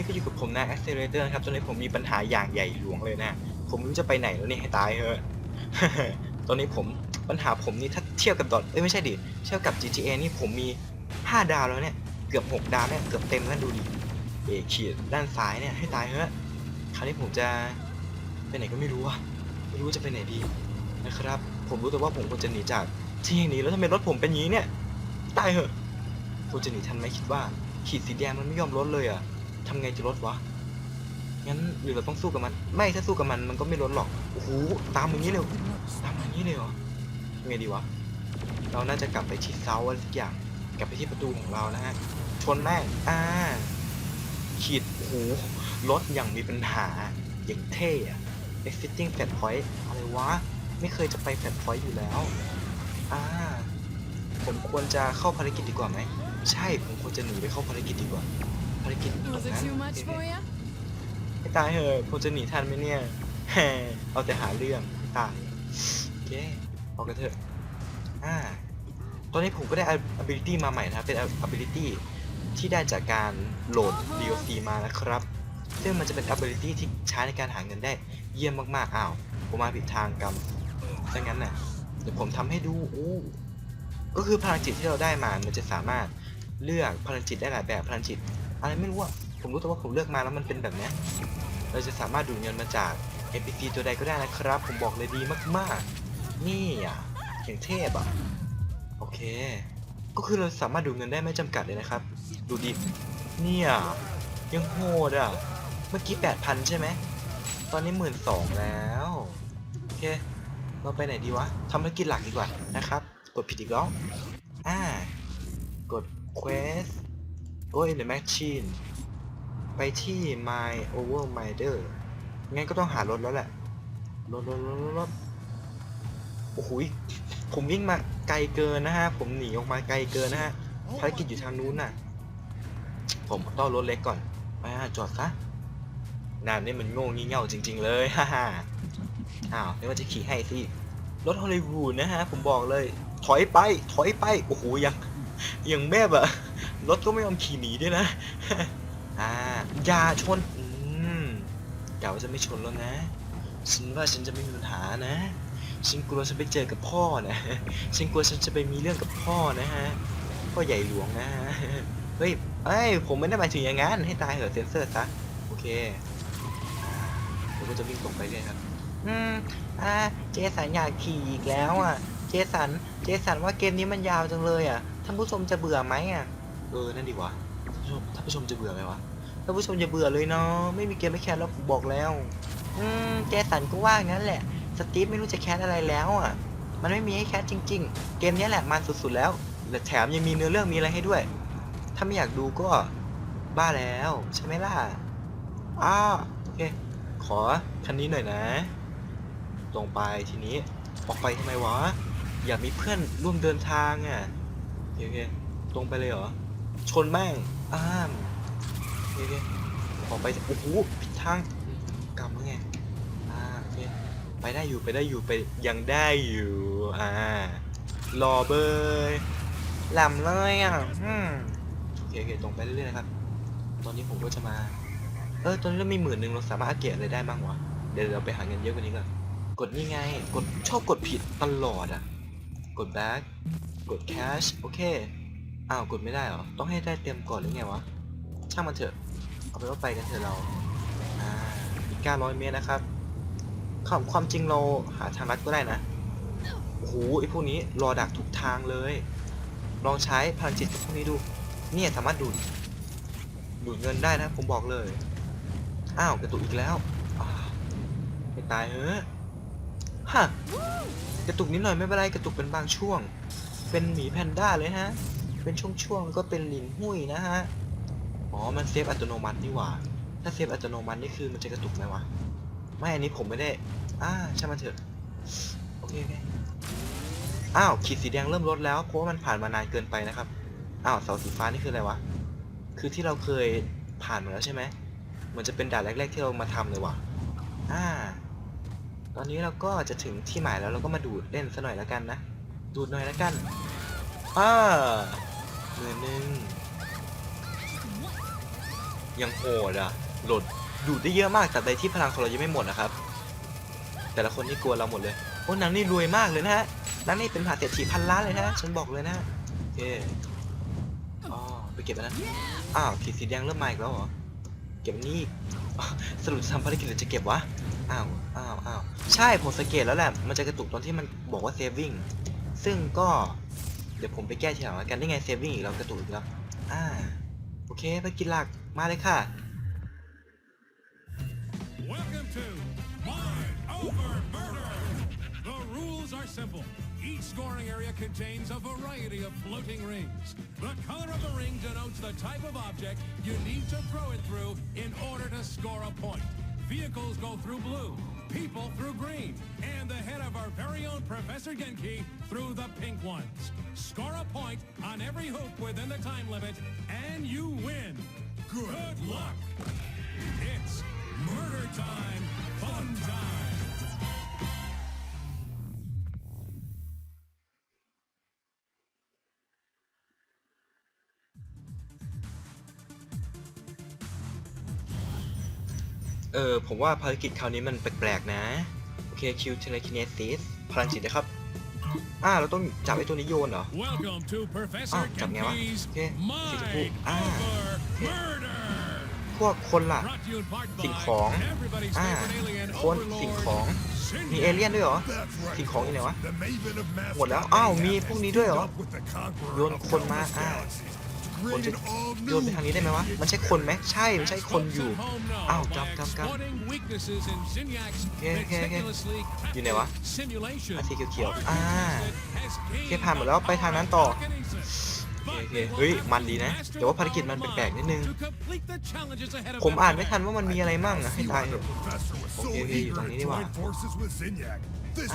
นี้ก็อยู่กับผมนะ Accelerator นะครับ ตอนนี้ผมมีปัญหาอย่างใหญ่หลวงเลยนะ ผมไม่รู้จะไปไหนแล้วเนี่ยให้ตายเถอะ ตอนนี้ผมปัญหาผมนี่ถ้าเทียบกับดอทเอ้ยไม่ใช่ดิ เทียบกับ GTA นี่ผมมี 5 ดาวแล้วเนี่ย เกือบ 6 ดาวเนี่ยเกือบเต็มแล้วดูดิ เอขีดด้านซ้ายเนี่ยให้ตายเถอะ คราวนี้ผมจะไปไหนก็ไม่รู้อะไม่รู้จะไปไหนดีนะครับ ผมรู้แต่ว่าผมควรจะหนีจากที่แห่งนี้แล้วทำไมรถผมเป็นอย่างนี้เนี่ย ตายเหอะควรจะหนีทันไหมคิดว่าขีดสีแดงมันไม่ยอมลดเลยอะ ทำไงจะลดวะ งั้นหรือเราต้องสู้กับมัน ไม่ถ้าสู้กับมันมันก็ไม่ลดหรอก โอ้โหตามอย่างนี้เลยตามอย่างนี้เลยเหรอทำไงดีวะ เราน่าจะกลับไปที่เซาอะไรสักอย่าง กลับไปที่ประตูของเรานะฮะ ชนแม่งอ่า ขีดโอ้โหรถอย่างมีปัญหา อย่างเท่อะ exiting fat point อะไรวะ ไม่เคยจะไป fat point อยู่แล้ว อ่า ผมควรจะเข้าภารกิจดีกว่าไหม ใช่ ผมควรจะหนีไปเข้าภารกิจดีกว่า ภารกิจตรง Was it นั้น too much for you? ไม่ตายเหอะผมจะหนีทันไหมเนี่ยแฮเอาแต่หาเรื่องไม่ตายโอเคออกกันเถอะอ่าตอนนี้ผมก็ได้ ability มาใหม่นะครับ เป็น ability ที่ได้จากการโหลด DLC มานะครับ ซึ่งมันจะเป็น ability ที่ใช้ในการหาเงินได้เยี่ยมมากๆอ้าว ผมมาผิดทางกรรมดังนั้นน่ะ เดี๋ยวผมทำให้ดูอู้ก็คือพลังจิตที่เราได้มา มันจะสามารถเลือกพลังจิตได้หลายแบบ พลังจิต อะไรไม่รู้อะผมรู้แต่ว่าผมเลือกมาแล้วมันเป็นแบบเนี้ยเราจะสามารถดูดเงินมาจาก NPC ตัวใดก็ได้นะครับ ผมบอกเลยดีมากๆ นี่อะอย่างเทพอะ โอเค ก็คือเราสามารถดูดเงินได้ไม่จำกัดเลยนะครับ ดูดิ เนี่ยยังโหดอะ เมื่อกี้ 8,000 ใช่ไหม ตอนนี้1 2ื่นสองแล้ว โอเค เราไปไหนดีวะทำภารกิจหลักดีกว่านะครับ กดผิดอีกแล้ว อ่า กด quest go in the machine ไปที่ my over mider งั้นก็ต้องหารถแล้วแหละ รถรถรถรถโอ้โหผมวิ่งมาไกลเกินนะฮะ ผมหนีออกมาไกลเกินนะฮะ ภารกิจอยู่ทางนู้นน่ะ ผมต้องรถเล็กก่อนมาจอดซะนานนี่มันโง่งี่เง่าจริง ๆ เลยฮ่าฮ่าอ้าวไม่ว่าจะขี่ให้สิรถฮอลลีวูดนะฮะ ผมบอกเลย ถอยไป ถอยไป โอ้โหยังยังแม่แบบ รถก็ไม่ยอมขี่หนีด้วยนะ อ่า อย่าชน อืมกะว่าจะไม่ชนแล้วนะ ฉันว่าฉันจะไม่มีปัญหานะ ฉันกลัวฉันไปเจอกับพ่อนะ ฉันกลัวฉันจะไปมีเรื่องกับพ่อนะฮะ พ่อใหญ่หลวงนะฮะ เฮ้ยเอ้ย ผมไม่ได้หมายถึงอย่างนั้น ให้ตายเหอะเซนเซอร์ซะ โอเคอ่าผมก็จะวิ่งตรงไปเลยครับ อืม อ่า เจสันอยากขี่อีกแล้วอะ เจสัน เจสันว่าเกมนี้มันยาวจังเลยอะ ท่านผู้ชมจะเบื่อไหมอะ เออ นั่นดีวะท่านผู้ชมท่านผู้ชมจะเบื่อไหมวะ ท่านผู้ชมอย่าเบื่อเลยเนาะ ไม่มีเกมไม่แคสแล้วผมบอกแล้ว อืมเจสันก็ว่างั้นแหละ สตีฟไม่รู้จะแคสอะไรแล้วอะ มันไม่มีให้แคสจริง ๆ เกมนี้แหละมันสุดๆแล้ว และแถมยังมีเนื้อเรื่องมีอะไรให้ด้วย ถ้าไม่อยากดูก็บ้าแล้วใช่ไหมล่ะ อ้าวโอเค ขอคันนี้หน่อยนะ ตรงไปทีนี้ ออกไปทำไมวะ อยากมีเพื่อนร่วมเดินทางอะโอเคตรงไปเลยเหรอ ชนแม่งอ้ามโอเคโอเคออไปโอ้โหผิดทางกำแล้วไงอ่าโอเคไปได้อยู่ไปได้อยู่ไปยังได้อยู่อ่ารอเบยหลำเลยอะอืมโอเคโอเคตรงไปเรื่อยๆนะครับ ตอนนี้ผมก็จะมา เออตอนนี้เรามีหมื่นหนึ่งเราสามารถอัปเกรดอะไรได้บ้างวะเดี๋ยวเราไปหาเงินเยอะกว่านี้ก่อนกดนี่ไง กดชอบกดผิดตลอดอะ กด back กด cash โอเค อ้าวกดไม่ได้เหรอ ต้องให้ได้เต็มก่อนหรือไงวะ ช่างมันเถอะ เอาเป็นว่าไปกันเถอะเรา อ่าอีก900 เมตรนะครับความความจริงเราหาทางลัดก็ได้นะ โอ้โหไอพวกนี้รอดักทุกทางเลย ลองใช้พลังจิตพวกนี้ดู เนี่ยสามารถดูด ดูดเงินได้นะ ผมบอกเลย อ้าวกระตุกอีกแล้วไม่ตายเฮ้อฮะกระตุกนิดหน่อยไม่เป็นไรกระตุกเป็นบางช่วง เป็นหมีแพนด้าเลยฮะ เป็นช่วงๆแล้วก็เป็นหลินหุ้ยนะฮะ อ๋อ มันเซฟอัตโนมัตินี่หว่า ถ้าเซฟอัตโนมัตินี่คือมันจะกระตุกไหมวะ ไม่ อันนี้ผมไม่ได้ อ่าช่างมันเถอะ โอเคโอเคอ้าว ขีดสีแดงเริ่มลดแล้ว เพราะว่ามันผ่านมานานเกินไปนะครับ อ้าว เสาสีฟ้านี่คืออะไรวะ คือที่เราเคยผ่านมาแล้วใช่ไหมเหมือนจะเป็นด่านแรก ๆ ที่เรามาทำเลยว่ะ อ่า ตอนนี้เราก็จะถึงที่หมายแล้วเราก็มาดูดเล่นซะหน่อยแล้วกันนะ ดูดหน่อยแล้วกัน อ่า มื่นหนึ่งยังโหดอะโหลดดูดได้เยอะมากแต่ใดที่พลังของเรายังไม่หมดนะครับ แต่ละคนนี่กลัวเราหมดเลยโอ้นางนี่รวยมากเลยนะฮะนางนี่เป็นมหาเศรษฐีพันล้านเลยนะฉันบอกเลยนะโอเคอ๋อไปเก็บนนั้นอ้าวขีดสีแดงเริ่มมาอีกแล้วเหรอเก็บนี่สรุปทำภารกิจหรือจะเก็บวะอ้าวอ้าวอ้าวใช่ผมสังเกตแล้วแหละมันจะกระตุกตอนที่มันบอกว่า saving ซึ่งก็ เดี๋ยวผมไปแก้ทีหลังแล้วกันได้ไง saving อีกแล้วกระตุกอีกแล้วอ่าโอเคไปกินหลักมาเลยค่ะ Welcome to Mind Over Murder. The rules are simple. Each scoring area contains a variety of floating rings. The color of the ring denotes the type of object you need to throw it through in order to score a point. Vehicles go through blue, people through green, and the head of our very own Professor Genki through the pink ones. Score a point on every hoop within the time limit, and you win. Good luck. เออผมว่าภารกิจคราวนี้มันแปลกๆนะ โอเคคิวเทเลคินเนซิสพลังจิตนะครับ อ่าเราต้องจับไอ้ตัวนี้โยนเหรอ Welcome to Professor Oh, chậm nghe quá. Genki's Ok, thì chụp Mind vụ. À, Over ok. Murder. พวกคนล่ะ Brought to you in part สิ่ง by ของ everybody's อ่า favorite alien คนสิ่งของ overlord, มีเอเลี่ยนด้วยเหรอ That's right. สิ่งของอยู่ไหนวะ The Maven of Mass หมดแล้ว Combat อ้าว มีพวกนี้ด้วยเหรอ teamed up with the Conqueror โยน of คนมา countless อ่า galaxies to คน create จะ an all โยนไป new ทางนี้ได้ไหมวะ มันใช่คนไหมใช่ มันใช่คนอยู่ Folks at home know อ้าว by จำจำจำ exploiting weaknesses in Zinyax's โอเคโอเคโอเค meticulously อยู่ไหนวะ crafted simulation. อะสีเขียวๆอ่า has โอเค gained ผ่านหมดแล้วไปทางนั้นต่อ telekinesis. โอ But เค they เฮ้ย will have มัน to ดีนะ master แต่ว่าภารกิจมันแปลกๆนิดนึง to complete the challenges ahead of ผม them อ่านไม่ today. ทันว่ามันมีอะไรมั่งอะให้ See ตาย why เถ the อะ professor was so Okay, okay, eager yung to ini join ba? forces with Zinyak. This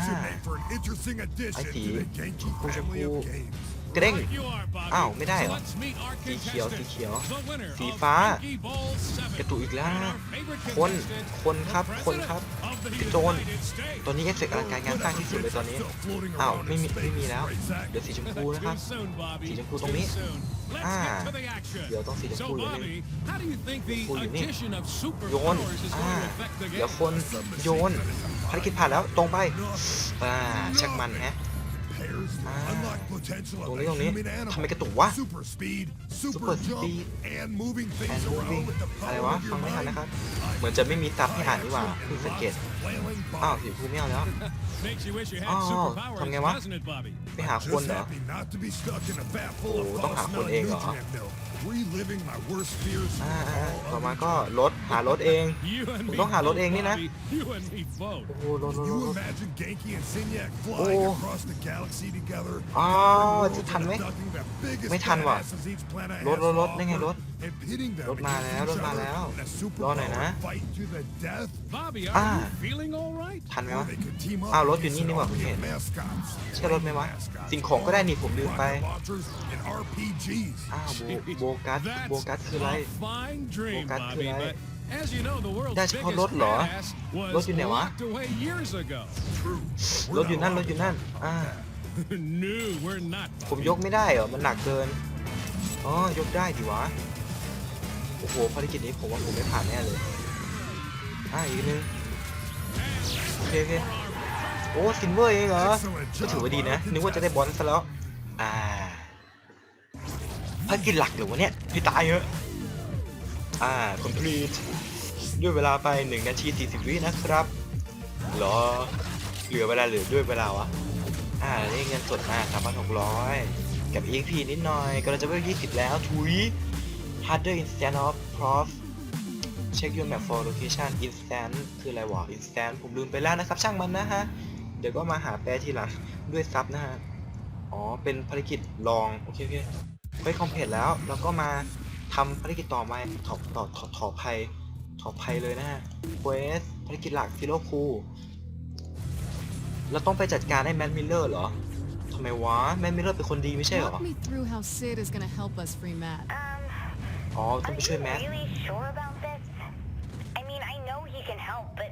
should Ah. make for an interesting addition see. to the Genki Chimpu, family of chimpu. games. กระเด้ง Right you are, Bobby. อ้าวไม่ได้เหร So อ let's meet our สีเขียวสี contestant, เขียว the winner สี of ฟ้า Genki Bowl 7. กระตุกอีกแล้ว And our favorite คน contestant, คนครับ the คนครับ president of the กระโจน United States. ตัวนี้เอฟเฟกต์อลังการงานสร้างที่สุดเลยตอนนี้ Still floating อ้าว around ไม่ in มีไม่ space, มีแล้ว right, Zach? เดี๋ยวสีชมพูนะครับ Too soon, Bobby. สีชมพูตรงนี้ Too soon. Let's อ่า get to the action. เดี๋ยวต้องสีชม So, พูอยู่นี่ Bobby, how do you think the ชมพูอยู่นี่ addition of โยน superpowers is อ่า going to affect the เดี๋ยว game? คนโยนภารกิจผ่านแล้วตรงไปอ่าชักมันแฮะ ตรง of นี้ a ตรงนี้ human ทำไม animal. กระตุกวะ Super speed, super, Super jump, speed and moving things and around moving with the อะไร power วะ of ฟั your งไม่ทัน mind. นะครับ เหมือนจะไม่มีซับให้อ่านนี่หว่าเพิ่งสังเกต Flailing อ้าว body. สีชมพูไม่เอาแล้ว Makes you wish you had Oh, superpowers, ทำไงวะ? doesn't it, Bobby? ไปหาคน Just เหรอ happy not to be stuck in a vat full of โอ้ต้องหา false คนเองเหรอ non-nutrient milk. Reliving my worst fears อ่า all ๆต่อ under มาก็รถหารถเอง You and ผม me ต้องหารถ both, เองนี่นะ Bobby. You and me both. โอ้โหรถรถ Can ร you ถ imagine Genki and Sinyak flying Oh. across the galaxy together? อ๋อ Conquering จะ worlds ทันไหม and abducting the biggest ไม่ทันว่ะ badasses each planet รถ has รถรถ to ได้ไง offer รถ and pitting them รถมา against แล้ว each รถมา other แล้ว in a รอหน่อยนะ superpowered fight to the death. Bobby, are Ah. you feeling all right? ทันไหม Or วะ they could team up อ้าวรถอยู่ against นี่นี่หว่า an ผม army เห็ of น mascots. ใช่รถไหมวะ Mascots, สิ่งของก็ได้นี่ผมลืมไป rocket launchers, and RPGs. อ้าวโบโบกัสโบกัส That's คืออะไร a fine dream, Bogat Bobby, คืออะไร but as you know, the world's ได้เฉพาะ biggest รถเหรอ badass รถ was อยู่ไหนวะ locked away years ago. True. รถอยู่นั่น รถอยู่นั่น อ่า no, we're not. ผม Bobby. ยกไม่ได้เหรอ มันหนักเกิน อ๋อ ยกได้ดิวะโอ้โหภารกิจนี้ผมว่าผมไม่ผ่านแน่เลยอ่าอีกนึงโอเคโอเคโอ้ซินเวอร์เองเหรอก็ถือว่าดีนะนึกว่าจะได้บอลซะแล้วอ่าภารกิจหลักหรือวะเนี่ยให้ตายเถอะอ่า complete ด้วยเวลาไป1นาที40 วินะครับหรอเหลือเวลาเหลือด้วยเวลาวะอ่าได้เงินสดมา3,600กับ EXP นิดหน่อยก็เราจะเวล20แล้วทุย harder instant of prof check your map for location instant คืออะไรวะ instant ผมลืมไปแล้วนะครับ ช่างมันนะฮะ เดี๋ยวก็มาหาแปลทีหลังด้วยซับนะฮะ อ๋อ เป็นภารกิจลอง โอเคโอเคไปคอมเพลตแล้ว แล้วก็มาทำภารกิจต่อมาถอต่อถอถอภัยถอภัยเลยนะฮะเควสภารกิจหลักฟิโลคูเราต้องไปจัดการให้แมดมิลเลอร์เหรอทำไมวะ แมดมิลเลอร์เป็นคนดีไม่ใช่เหรอ Walk me through how Sid is gonna help us free Matt. Um, อ๋อต้อง are ไปช่วย you แมท really sure about this? I mean, I know he can help, but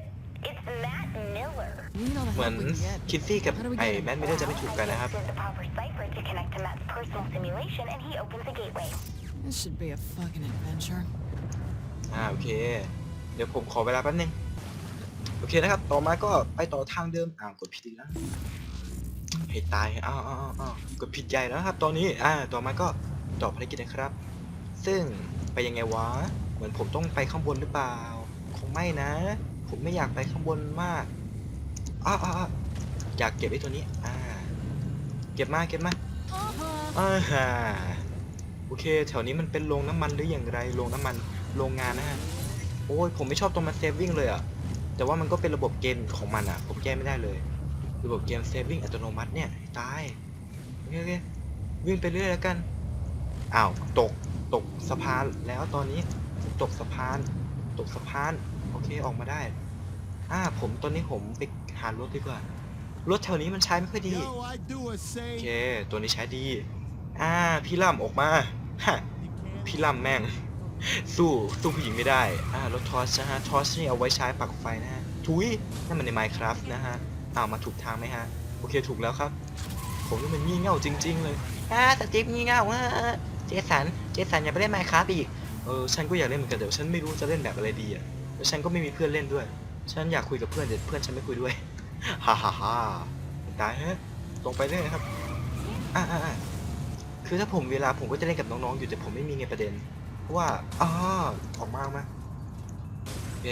it's Matt Miller. We need all the เหมือน help we can get. คิดซี่กับ How do we ไอ้ get him? แมดมิลเลอร์จะไม่ถูกกันนะครับ I used the proper cipher to connect to Matt's personal simulation, and he opens the gateway. This should be a fucking adventure. อ่าโอเค เดี๋ยวผมขอเวลาแป๊บนึง โอเคนะครับ ต่อมาก็ไปต่อทางเดิมอ้าวกดผิดอีกแล้วให้ตายอ้าวอ้าวอ้าวอ้าวกดผิดใหญ่แล้วนะครับ ตอนนี้อ่าต่อมาก็ต่อภารกิจนะครับ ซึ่งไปยังไงวะ เหมือนผมต้องไปข้างบนหรือเปล่า คงไม่นะ ผมไม่อยากไปข้างบนมากอ้าวอ้าวอ้าวอยากเก็บไอ้ตัวนี้ อ่า เก็บมาเก็บมาอ่าฮะโอเค แถวนี้มันเป็นโรงน้ำมันหรืออย่างไร โรงน้ำมันโรงงานนะฮะ โอ้ยผมไม่ชอบตรงมันเซฟวิ่งเลยอะแต่ว่ามันก็เป็นระบบเกมของมันอะผมแก้ไม่ได้เลย ระบบเกมเซฟวิ่งอัตโนมัติเนี่ย ตาย โอเควิ่งไปเรื่อยแล้วกัน อ้าว ตก ตกสะพานแล้วตอนนี้ตกสะพาน ตกสะพาน โอเคออกมาได้ อ่าผมตอนนี้ผมไปหารถดีกว่ารถแถวนี้มันใช้ไม่ค่อยดี Yo, I do a โอเค say. ตัวนี้ใช้ดี อ่า พี่ล่ำออกมาฮะพี่ล่ำแม่ง สู้ สู้ผู้หญิงไม่ได้ อ่ารถทอสนะฮะ ทอสนี่เอาไว้ใช้ปักไฟนะฮะ ทุยนั่นมันใน Minecraft นะฮะอ้าวมาถูกทางไหมฮะ โอเคถูกแล้วครับ ผมนี่มันงี่เง่าจริง ๆ เลย อ่าสตีฟงี่เง่าอ่า เจสัน เจสันอย่าไปเล่น Minecraft อีก เออฉันก็อยากเล่นเหมือนกันแต่ฉันไม่รู้จะเล่นแบบอะไรดีอะแล้วฉันก็ไม่มีเพื่อนเล่นด้วย ฉันอยากคุยกับเพื่อนแต่เพื่อนฉันไม่คุยด้วย ฮ่าฮ่าฮ่าตายฮะตรงไปเรื่อยครับ อ่าอ่าคือถ้าผมเวลาผมก็จะเล่นกับน้องๆอยู่แต่ผมไม่มีไงประเด็น เพราะว่าอ๋อออกมาออกมาโอเค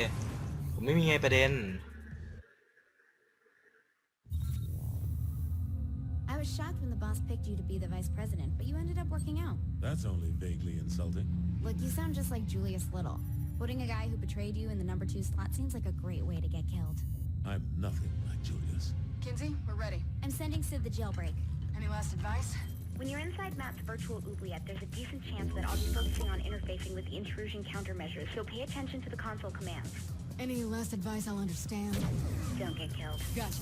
ผมไม่มีไงประเด็น was shocked when the boss picked you to be the vice president, but you ended up working out. That's only vaguely insulting. Look, you sound just like Julius Little. Putting a guy who betrayed you in the number two slot seems like a great way to get killed. I'm nothing like Julius. Kinsey, we're ready. I'm sending Sid the jailbreak. Any last advice? When you're inside Matt's virtual oubliette, there's a decent chance that I'll be focusing on interfacing with the intrusion countermeasures, so pay attention to the console commands. Any last advice I'll understand? Don't get killed. Gotcha.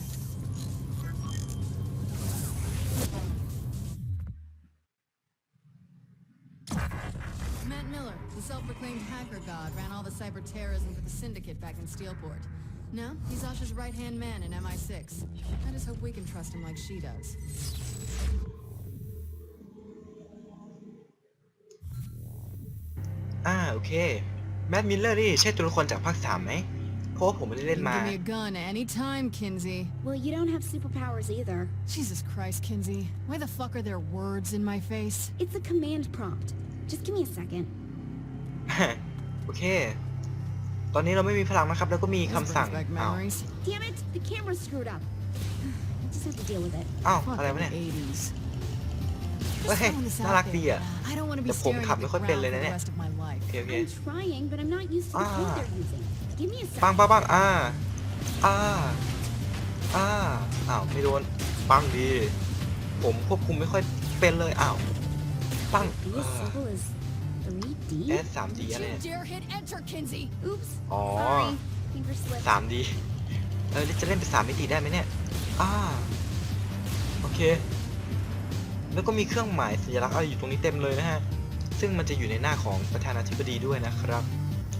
Matt Miller, the self-proclaimed hacker god, ran all the cyber terrorism for the Syndicate back in Steelport. Now, he's Asha's right-hand man in MI6. I just hope we can trust him like she does. อ่าโอเค แมดมิลเลอร์นี่ใช่ตัวละครจากภาคสามไหม เพราะว่าผมไม่ได้ You เล่น can มา give me a gun anytime, Kinsey. Well, you don't have superpowers either. Jesus Christ, Kinsey. Why the fuck are there words in my face? It's a command prompt. Just give me a second. โอเค ตอนนี้เราไม่มีพลังนะครับ แล้วก็มี This คำสั่ง brings back อ้าว memories. Damn it! The camera screwed up. I just have to deal with it. อ้าว Fuck อะไร the วะเนี่ย 80s. Well, Just hey, throwing thisน่า out รัก there. ดีอะ I don't want to be แต่ผม staring ขับ at ไม่ the ค่อยเป็น ground เลย for นะ the เนี่ย rest of my life. โอเคโอเค I'm trying, but I'm not used to the code Ah. they're using. Give me a ปัง second. ปังปังอ่าอ่าอ่าอ้าวไม่โดนปังดี ผมควบคุมไม่ค่อยเป็นเลยอ้าวปัง Be as simple as 3D? เอสสามดีอะไร Don't เนี่ย you dare hit enter, Kinsey. Oops. Aw. Sorry. Finger slip. สามดีเออจะเล่นเป็นสามมิติได้ไหมเนี่ยอ่าโอเค แล้วก็มีเครื่องหมายสัญลักษณ์อะไรอยู่ตรงนี้เต็มเลยนะฮะ ซึ่งมันจะอยู่ในหน้าของประธานาธิบดีด้วยนะครับ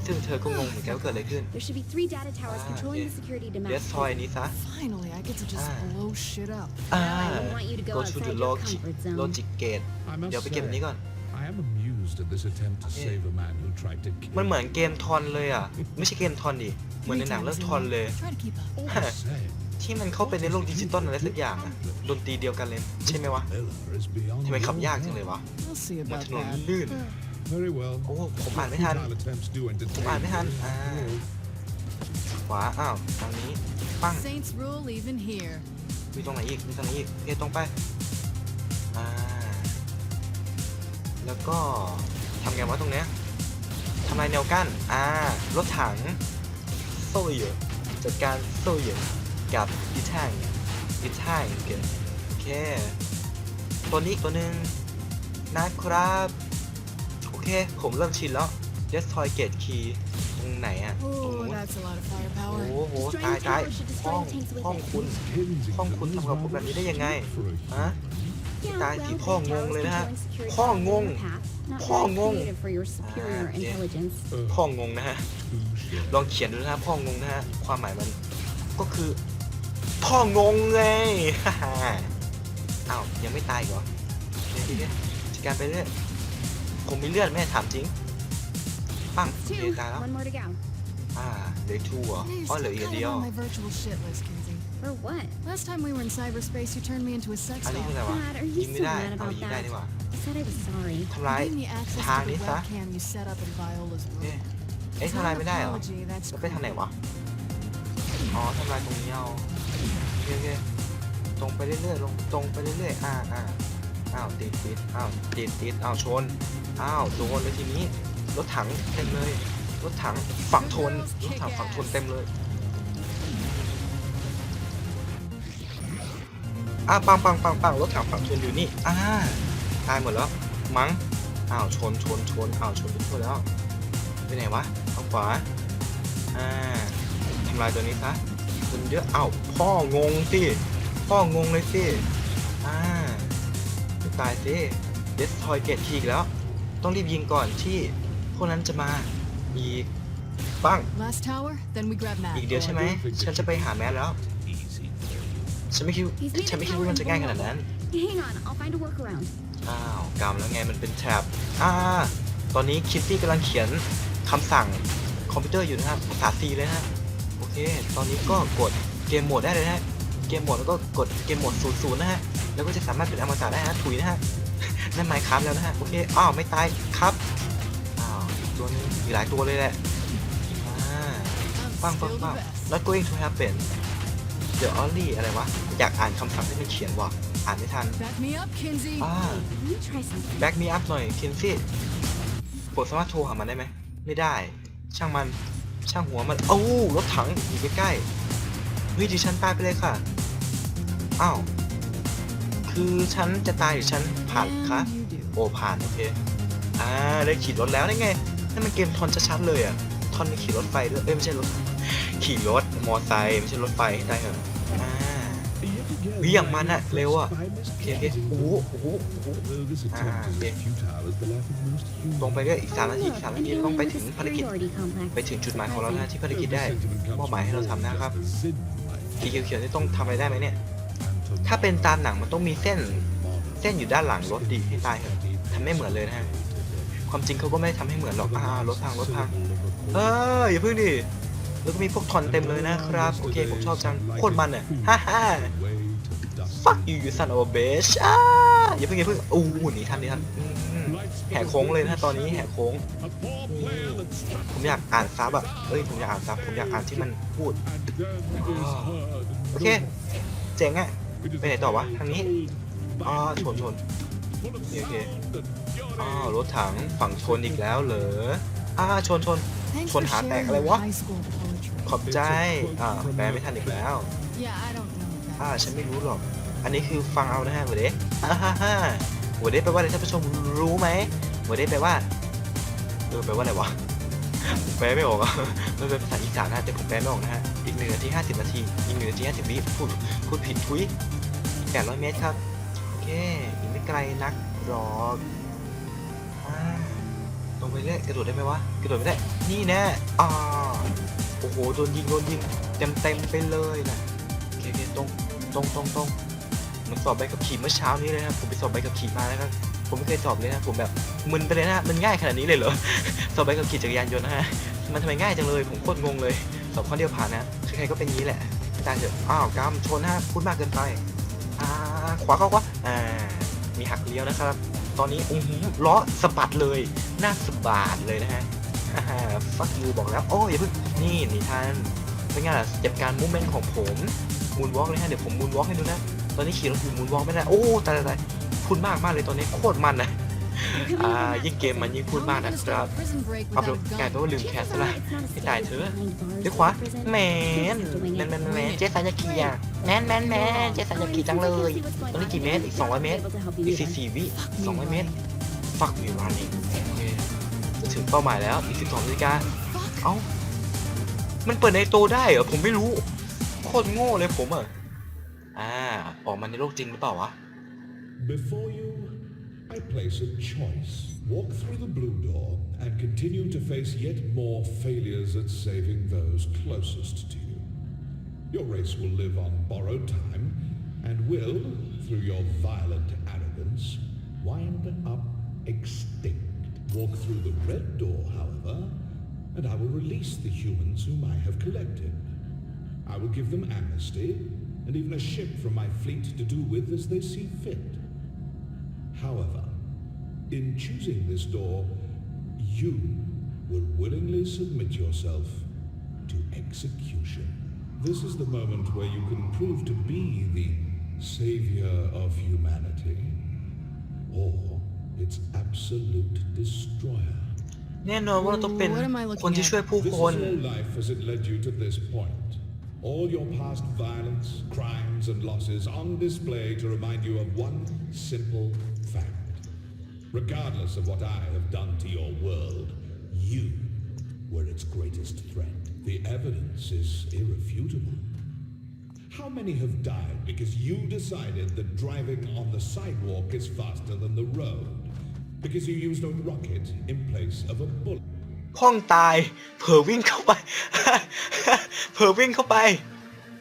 ซึ่งเธอก็งงเหมือนกันว่าเกิดอะไรขึ้น There should be three data towers Ah, controlling okay. the security to เดส match ทอยนี้ซะ Finally, I get to just Ah. blow shit up. อ่า Now I want you to go go to outside the your logic comfort zone. logic gate I must เดี๋ยวไปเก็บอันนี้ก่อน I am amused at this attempt to Yeah. save a man who tried to kill มันเหมือนเกมทอนเลยอะ ไม่ใช่เกมทอนดิ เหมือนในหนังเรื่องทอนเลย Try to keep up. All the same, ที่มันเข้าไปในโลกดิจิตอลอะไรสักอย่างอะดนตรีเดียวกันเลย ใช่ไหมวะ Miller is beyond ทำไมขับ your ยากจังเลยวะ We'll see เหมือน about ถนน that. ลื่น Very well. โอ้ผมอ่านไม่ทัน Futile attempts do entertain ผมอ่านไม่ทันอ่าขวา อ้าว ทางนี้ปั้ง Saints rule even here. มีตรงไหนอีก มีตรงไหนอีกโอเคตรงไป อ่า แล้วก็ทำไงวะตรงเนี้ยทำลายแนวกั้น อ่า รถถัง โซ่เหยอะจัดการโซ่เหยอะกับดิแทงดิแทงโอเค ตัวนี้อีกตัวหนึ่งนะครับโอ เค ผมเริ่มชินแล้ว Destroy Gate Key ตรงไหนอะตรง Oh, นู้น that's a lot of โอ้ firepower. โห ตายตายห้องห้องคุณ Kensington ห้องคุณ is ทำกับผมแบบนี้ได้ยังไง not for a ฮะ Yeah, Guys, well, you the Paul towers ngông lên đó ha. controlling security Paul are ngông. in the path, not Paul very ngông. creative for your superior Ah, yeah. intelligence. พ่องงนะฮะ touche. ลองเขียนดูนะฮะพ่องงนะฮะ ความหมายมันก็คือพ่องงไง ฮ่าฮ่าอ้าว ยังไม่ตายอีกเหรอเดี๋ยวๆๆจัดการไปเรื่อย ผมมีเลือดไหมถามจริงไปปังโอ It's เค two. ตายแล้ว One more to go. อ่าเหลือทูเหรอ Yeah, you're อ๋อเหลือ still อีกอัน kind เดียว of on my virtual shit list, Kinsey. For what? Last time we were in cyberspace, you turned me into a sex อันนี้ doll. คืออะไรวะ Dad, are you ยิงไม่ได้ so mad เอา about ยิงได้ that? นี่หว่า I said I was sorry. ทำร้าย Gave me access ทาง to the นี้ซะ webcam you set up in Viola's เอ๊ะ room. เอ๊ะ It's ทำ not ลาย an ไม่ได้เหรอ apology, that's แล้วไปทางไหน cruel. วะ อ๋อทำลายตรงนี้เอาโอเคโอเคตรงไปเรื่อยๆ ลง ตรงไปเรื่อยๆ อ่าอ่าอ้าว ติดติดอ้าว ติดติดอ้าว ชน อ้าวโดนเลยทีนี้ รถถังเต็มเลย รถถังฝั่งทน รถถังฝั่งทนเต็มเลยอ่าปังปังปังปังรถถังฝั่งทนอยู่นี่อ่าตายหมดแล้ว มั้ง อ้าวชนชนชนอ้าวชนไปทั่วแล้ว ไปไหนวะทางขวา อ่าทำลายตัวนี้ซะคุณเยอะเอ้าพ่องงสิพ่องงเลยสิอ่าตายสิเดสทอยเกตทีอีกแล้ว ต้องรีบยิงก่อนที่พวกนั้นจะมาอีกปัง Last tower, then we grab Matt. อีกเดียวใช่ไหมฉันจะไปหาแมทแล้ว ฉันไม่คิดฉันไม่คิดว่ามันจะง่ายขนาดนั้น Hang on, I'll find a workaround. อ้าวกำแล้วไงมันเป็นแท็บอ่า ตอนนี้คิตตี้กำลังเขียนคำสั่งคอมพิวเตอร์อยู่นะครับภาษา C เลยนะฮะโอเค ตอนนี้ก็กดเกมโหมดได้เลยนะฮะ เกมโหมดแล้วก็กดเกมโหมด 00 นะฮะ แล้วก็จะสามารถเป็นอมตะได้ฮะถุยนะฮะ นั่นไมค์ครับแล้วนะฮะ โอเค อ้าว ไม่ตายครับ อ้าวอีกตัวนึงมีหลายตัวเลยแหละอ่า I'm ปังปัง still ปั the ง best. not going to happen the only อะไรวะ อยากอ่านคำสั่งที่มันเขียนว่ะ อ่านไม่ทัน Back me up, Kinsey. อ่า Let me try something. แบ็กมีอัพหน่อยเคนซี่ผมสามารถโทรหามันได้ไหม ไม่ได้ ช่างมัน ช่างหัวมัน โอ้ารถถังอยู่ใกล้ๆเฮ้ยดิฉันตายไปเลยค่ะ อ้าว คือฉันจะตายหรือฉันผ่านคะโอ้ผ่านโอเคอ่าได้ขี่รถแล้วได้ไงนั่นมันเกมทอนชัดๆเลยอะทอนมีขี่รถไฟด้วยเอ้ยไม่ใช่รถขี่รถมอไซค์ไม่ใช่รถไฟได้เหรออ่า Yet again, Ui, ang mana, impressed Leo, ah. by Miss โอเคโอเคโอ้โหโอ้โหโอ้โห Although this Ah, attempt is okay. as futile as the life of most ตรงไปเรื่อยอีกสามนาทีสามนาทีต้องไปถึงภารกิจ ไปถึงจุดหมายของเรานะที่ภารกิจได้มอบหมายให้เราทำนะครับ from just the Zin life สีเขียวๆนี่ต้องทำอะไรได้ไหมเนี่ย ถ้าเป็นตามหนังมันต้องมีเส้น เส้นอยู่ด้านหลังรถดีให้ตายเถอะทำไม่เหมือนเลยนะฮะ ความจริงเขาก็ไม่ได้ทำให้เหมือนหรอกอ่ารถพังรถพัง เอออย่าเพิ่งดิแล้วก็มีพวกทอนเต็มเลยนะครับ โอเค ผมชอบจังโคตรมันอะฮ่าฮ่า fuck you you son of a bitch อ่าอย่าเพิ่งอย่าเพิ่งอู้หนีทันหนีทันแหกโค้งเลยนะตอนนี้แหกโค้ง ผมอยากอ่านซับอะเอ้ยผมอยากอ่านซับผมอยากอ่านที่มันพูด โอเค เจ๋งอะ ไปไหนต่อวะทางนี้อ๋อชนชน Full of Okay, okay. sound and อ๋อ fury. รถถังฝั่งชนอีกแล้วเหรออ่าชนชน Thanks ช for นหาแตก sharing อะไร your วะ high school poetry. ขอบใจอ่าแปลไม่ทันอีกแล้ว Yeah, I don't know what อ่า that ฉัน is. ไม่รู้หรอก อันนี้คือฟังเอานะฮะหัวเดะอ่าฮ่าฮ่าหัวเดะแปลว่าอะไรท่านผู้ชมรู้ไหมหัวเดะแปลว่าเออแปลว่าอะไรวะผมแปลไม่ออกอะมันเป็นภาษาอีสานนะแต่ผมแปลไม่ออกนะฮะอีกหนึ่งนาทีห้าสิบนาทีอีกหนึ่งนาทีห้าสิบวิพูดพูดผิดทุย แปดร้อยเมตรครับ โอเค อีกไม่ไกลนักหรอกตรงไปเรื่อยกระโดดได้ไหมวะ กระโดดไม่ได้ นี่แน่อ่าโอ้โห โดนยิง โดนยิง เต็มเต็มไปเลยนะโอเคโอเคตรง ตรงตรงตรงเหมือนสอบใบขับขี่เมื่อเช้านี้เลยนะผมไปสอบใบขับขี่มานะครับ ผมไม่เคยสอบเลยนะ ผมแบบมึนไปเลยนะ มันง่ายขนาดนี้เลยเหรอ สอบใบขับขี่จักรยานยนต์นะฮะ มันทำไมง่ายจังเลย ผมโคตรงงเลย สอบข้อเดียวผ่านนะ ใครก็เป็นงี้แหละไม่ตายเถอะอ้าวกำชนฮะพูดมากเกินไป อ่าขวาเข้าขวาอ่ามีหักเลี้ยวนะครับ ตอนนี้อู้หูล้อสะบัดเลยหน้าสะบัดเลยนะฮะฟักยูบอกแล้ว โอ้ยอย่าเพิ่งนี่หนีทันเป็นไงล่ะเจ็บการมูฟเมนต์ของผมมูนวอล์กเลยฮะเดี๋ยวผมมูนวอล์กให้ดูนะ ตอนนี้ขี่รถอยู่มูนวอล์กไม่ได้ โอ้ตายตายคุณมากมากเลยตอนนี้โคตรมันนะ อ่ายิ่งเกมมันยิ่งพูดมากนะครับเอา without ไป a กลายเป็นว่าลืมแคสละไม่ตายเถอะเดี๋ยว or ขวาแมนแมนแมนแมนเจสันยากิอะแมนแมนแมนเจสันยากิจังเลยตอนนี้กี่เมตรอีก200เมตรอีก44วิ200เมตรฟักมีรันอีกจะถึงเป้าหมายแล้วอีก12นาฬิกาเอ้ามันเปิดในโตได้เหรอผมไม่รู้โคตรโง่เลยผมอะอ่าออกมาในโลกจริงหรือเปล่าวะ Before you, I place a choice. Walk through the blue door and continue to face yet more failures at saving those closest to you. Your race will live on borrowed time and will, through your violent arrogance, wind up extinct. Walk through the red door, however, and I will release the humans whom I have collected. I will give them amnesty, and even a ship from my fleet to do with as they see fit. However, in choosing this door, you will willingly submit yourself to execution. This is the moment where you can prove to be the savior of humanity, or its absolute destroyer. แน่นอนว่าเราต้องเป็น What am I looking คนที่ at? ช่วยผู้ This คน is your life as it led you to this point. All your past violence, crimes, and losses on display to remind you of one simple fact. Regardless of what I have done to your world, you were its greatest threat. The evidence is irrefutable. How many have died because you decided that driving on the sidewalk is faster than the road? Because you used a rocket in place of a bullet? พ่องตาย เผลอวิ่งเข้าไป เผลอวิ่งเข้าไป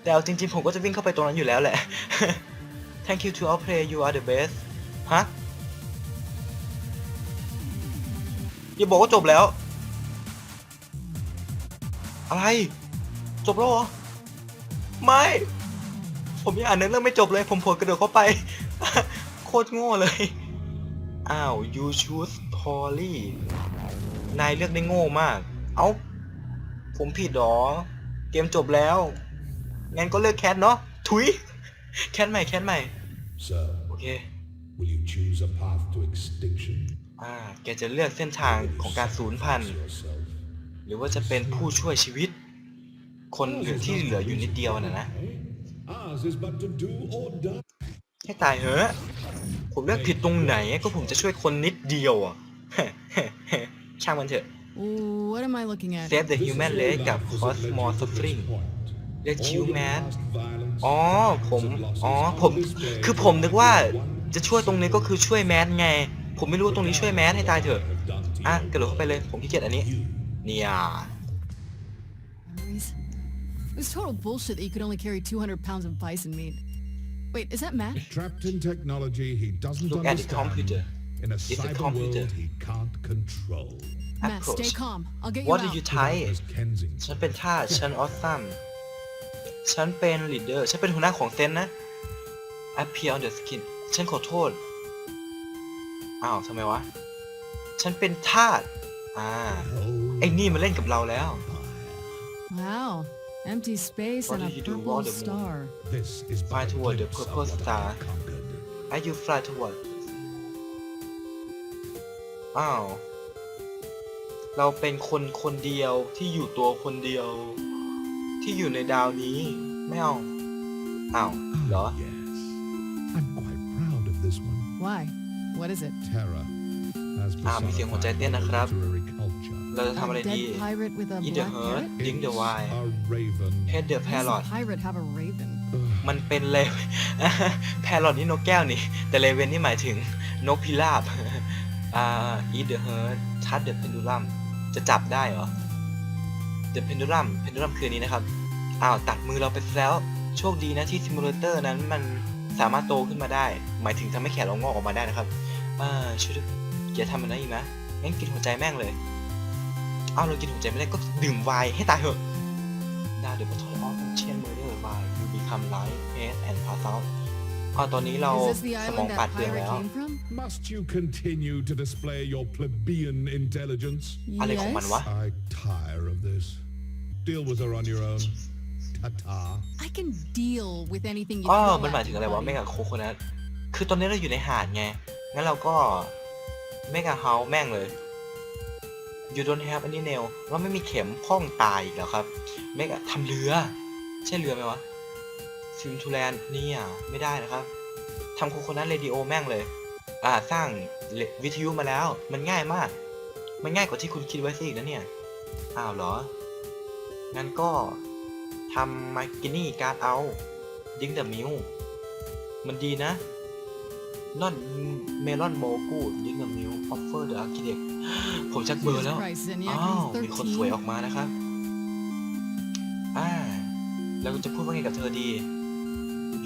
แต่เอาจริงๆ ผมก็จะวิ่งเข้าไปตรงนั้นอยู่แล้วแหละ Thank you to all play you are the best ฮะ อย่าบอกว่าจบแล้ว อะไร จบแล้วเหรอ ไม่ ผมยังอ่านเนื้อเรื่องไม่จบเลย ผมผลกระโดดเข้าไป โคตรโง่เลย อ้าว you choose Polly นายเลือกได้โง่มาก เอ้า ผมผิดหรอ เกมจบแล้ว งั้นก็เลือกแคทเนาะ ถุย แคทใหม่ แคทใหม่ So, โอเค will you choose a path to extinction? อ่าแกจะเลือกเส้นทางของการสูญพันธุ์ yourself. หรือว่าจะเป็นผู้ช่วยชีวิต คนเหลือที่เหลืออยู่นิดเดียวน่ะนะ Ours is but to do or die. ให้ตายเหอะผมเลือกผิดตรงไหนก็ผมจะช่วยคนนิดเดียวอะช่างมันเถอะ What am I looking at? Save the This is human your race กับ life as it cause led more you to this suffering point. Let All you your man past violence, อ๋อ ผม crimes, and losses อ๋อ on ผม display คือผมนึกว่า to one จะช่วยตรงนี้ก็คือช่วยแมสไง ผมไม่รู้ว่าตรงนี้ช่วยแมสให้ตายเถอะ have done to อะ your กระโดดเข้าไปเลย ผมขี้เกียจอันนี้ you. เนี่ย Memories? It was total bullshit that you could only carry 200 pounds of bison meat. Wait, is that Matt? Trapped in technology he doesn't Look at the understand. computer. In a It's a cyber computer. world he can't control. Matt, stay approach calm. I'll get you what out. did you type As Kensington. ฉันเป็นทาสฉันออสซัมฉันเป็นลีดเดอร์ ฉันเป็นหัวหน้าของเซนนะ appear on the skin ฉันขอโทษ อ้าวทำไมวะ ฉันเป็นทาสอ่าไอ้นี่มาเล่นกับเราแล้ว Wow. Empty space What and a did you do purple while the moon- star. This is Fly but a toward the glimpse of purple what I star. have conquered. As you fly toward อ้าว เราเป็นคนคนเดียวที่อยู่ตัวคนเดียว ที่อยู่ในดาวนี้ไม่เอาอ้าว เหรอ Ah, yes. I'm quite proud of this one. Why? What is it? Terror. As อ่ามีเสียงหัวใจเต้น personified นะครับ by literary culture. เราจะทำอะไร A dead ดี pirate with a Eat the black herd parrot? Drink the It's wine a raven. Head the How does parrot a pirate have a raven? มันเป็นเลวแพรอทนี่นกแก้วนี่ แต่เลเวนนี่หมายถึงนกพิราบ อ่า eat the herd touch the pendulum จะจับได้เหรอ the pendulum pendulum คืออนนี้นะครับ อ้าว ตัดมือเราไปซะแล้ว โชคดีนะที่ซิมูเลเตอร์นั้นมันสามารถโตขึ้นมาได้ หมายถึงทำให้แขนเรางอกออกมาได้นะครับ อ่าช่วยด้วยอย่าทำมันนั้นอีกนะงั้นกินหัวใจแม่งเลยอ้าวเรากินหัวใจไม่ได้ก็ดื่มไวน์ให้ตายเถอะ Now the battle of ancient murder wine you become light head and pass out อ้าวตอนนี้เรา Is this the สมอง island ปราด that เปรื่อง pirate แล้ว came from? Must you continue to display your plebeian intelligence? อะไรของมันวะ I tire of this. Deal with her on your own. Ta-ta. I can deal with anything you อ๋อ throw มันหมาย at ถึง me, อะไรวะ buddy. เมกะโคโคนัทคือตอนนี้เราอยู่ในหาดไง งั้นเราก็เมกะเฮาแม่งเลย you don't have any nail เราไม่มีเข็มพ่องตายอีกแล้วครับเมกะทำเรือ ใช่เรือไหมวะซิมทูแลนนี่ยไม่ได้นะครับทำโคโคนัทเรดิโอแม่งเลย อ่าสร้างวิทยุมาแล้ว มันง่ายมาก มันง่ายกว่าที่คุณคิดไว้ซะอีกนะเนี่ย อ้าวเหรอ งั้นก็ทำมากินี่การเอา ดิงเดอะมิวมันดีนะ not melon m o g u dig the mill offer the architect ผมชักเบอร์ Jesus แล้ว Christ, Zinnia, อ้าว can มีคนสวยออก 13? มานะครับ อ่า แล้วจะพูดว่าไงกับเธอดี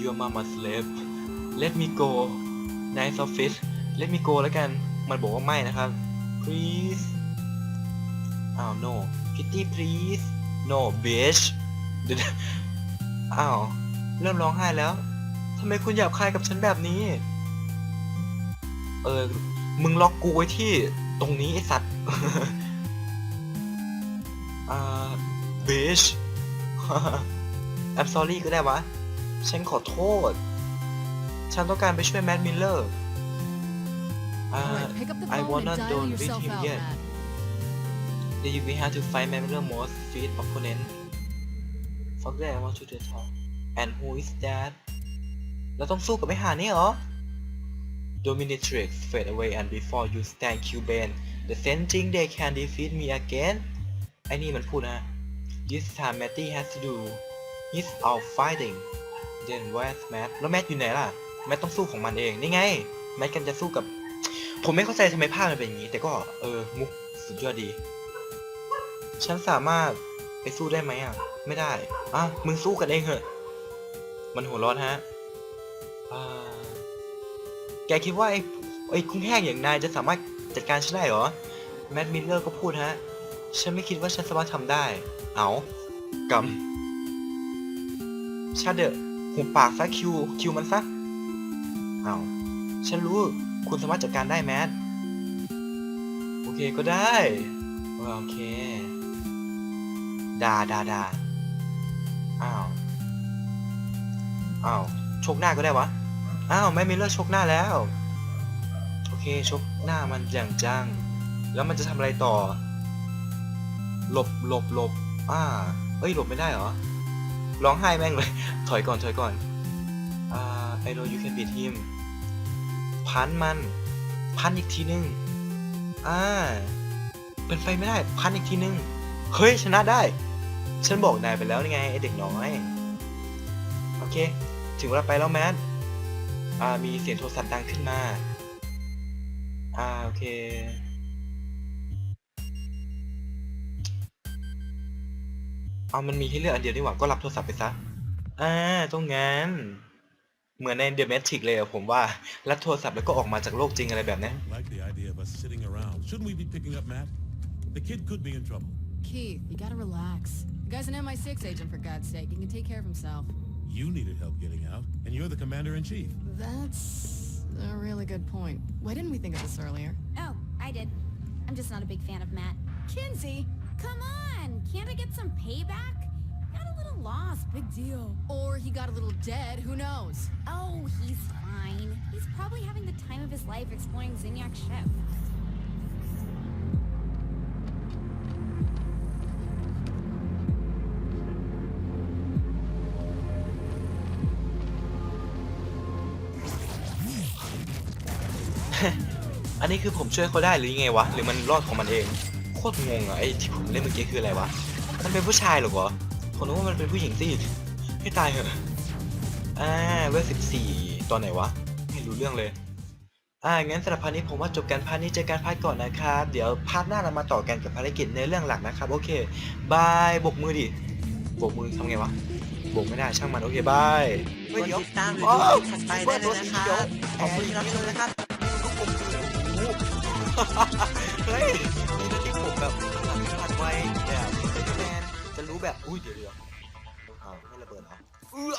Your mama slave Let me go Nice office Let me go แล้วกัน มันบอกว่าไม่นะครับ Please อ้าว no Kitty please no bitch เดี๋ยวนะอ้าว เริ่มร้องไห้แล้วทำไมคุณหยาบคายกับฉันแบบนี้ เออ มึงล็อกกูไว้ที่ตรงนี้ไอสัตว์อ่า bitch I'm sorry ก็ได้วะ ฉันขอโทษ ฉันต้องการไปช่วยแมดมิลเลอร์ Alright, pick up the I phone wanna and dial don't yourself beat him out, yet. Matt. Then you will have to fight Miller most feat opponent. Fuck that, I want to the top. And who is that? เราต้องสู้กับไอ้ห่านี่เหรอ Dominatrix fade away and before you stand Cuban the sensing they can defeat me again ไอ้นี่มันพูดนะ This time Matty has to do his out fighting then where's Matt แล้วแมทอยู่ไหนล่ะ แมทต้องสู้ของมันเอง นี่ไง แมทกันจะสู้กับ ผมไม่เข้าใจทำไมภาพมันเป็นอย่างนี้ แต่ก็เออ มุกสุดยอดดี ฉันสามารถไปสู้ได้ไหมอะ ไม่ได้ อะ มึงสู้กันเองเหอะ มันหัวร้อนฮะ คิดว่าไอ้ไอ้คุ้งแห้งอย่างนายจะสามารถจัดการฉันได้เหรอ แมดมิลเลอร์ก็พูดฮะ ฉันไม่คิดว่าฉันสามารถทำได้ เอากำชาเดอะหุบปากซะคิว คิวมันซะเอาฉันรู้ คุณสามารถจัดการได้แมดโอเคก็ได้ โอเค ดาดาดาอ้าว อ้าว ชกหน้าก็ได้วะ อ้าวแม่มิลเลอร์ชกหน้าแล้ว โอเคชกหน้ามันอย่างจัง แล้วมันจะทำอะไรต่อ หลบหลบหลบอ่าเอ้ยหลบไม่ได้เหรอ ร้องไห้แม่งเลย ถอยก่อนถอยก่อนอ่า I know you can beat him พันมัน พันอีกทีนึงอ่าเป็นไฟไม่ได้พันอีกทีนึง เฮ้ยชนะได้ ฉันบอกนายไปแล้วนี่ไงไอเด็กน้อย โอเค ถึงเวลาไปแล้วแมท อ่ามีเสียงโทรศัพท์ดังขึ้นมา อ่าโอเค เอามันมีให้เลือกอันเดียวนี่หว่าก็รับโทรศัพท์ไปซะ อ่าตรงงั้น เหมือนใน The Matrix เลยอะผมว่า รับโทรศัพท์แล้วก็ออกมาจากโลกจริงอะไรแบบนี้ Like the idea of us sitting around. Shouldn't we be picking up Matt? The kid could be in trouble. Keith, you gotta relax. The guy's an MI6 agent, for God's sake. He can take care of himself. You needed help getting out, and you're the commander-in-chief. That's a really good point. Why didn't we think of this earlier? Oh, I did. I'm just not a big fan of Matt. Kinsey! Come on! Can't I get some payback? Got a little lost, big deal. Or he got a little dead, who knows? Oh, he's fine. He's probably having the time of his life exploring Zinyak's ship. อันนี้คือผมช่วยเขาได้หรือยังไงวะ หรือมันรอดของมันเอง โคตรงงอะไอ้ที่ผมเล่นเมื่อกี้คืออะไรวะ มันเป็นผู้ชายเหรอวะผมนึกว่ามันเป็นผู้หญิงสิให้ตายเหอะอ่าเวลสิบสี่ตอนไหนวะ ไม่รู้เรื่องเลย อ่า งั้นสำหรับพาร์ทนี้ผมว่าจบกันพาร์ทนี้เจอกันพาร์ทก่อนนะครับ เดี๋ยวพาร์ทหน้าเรามาต่อกันกับภารกิจในเรื่องหลักนะครับ โอเค บาย บกมือดิ บกมือทำไงวะ บกไม่ได้ช่างมัน โอเค บายกดติดตามหรืออ๋อดูคลิปถัดไปได้เลยนะครับขอบคุณที่รับชมนะครับ เฮ้ยนี่นะที่ผมแบบหันหันไวแบบแมนจะรู้แบบ อุ้ยเดี๋ยวเดี๋ยวอ้าวไม่ระเบิดเหรอเออ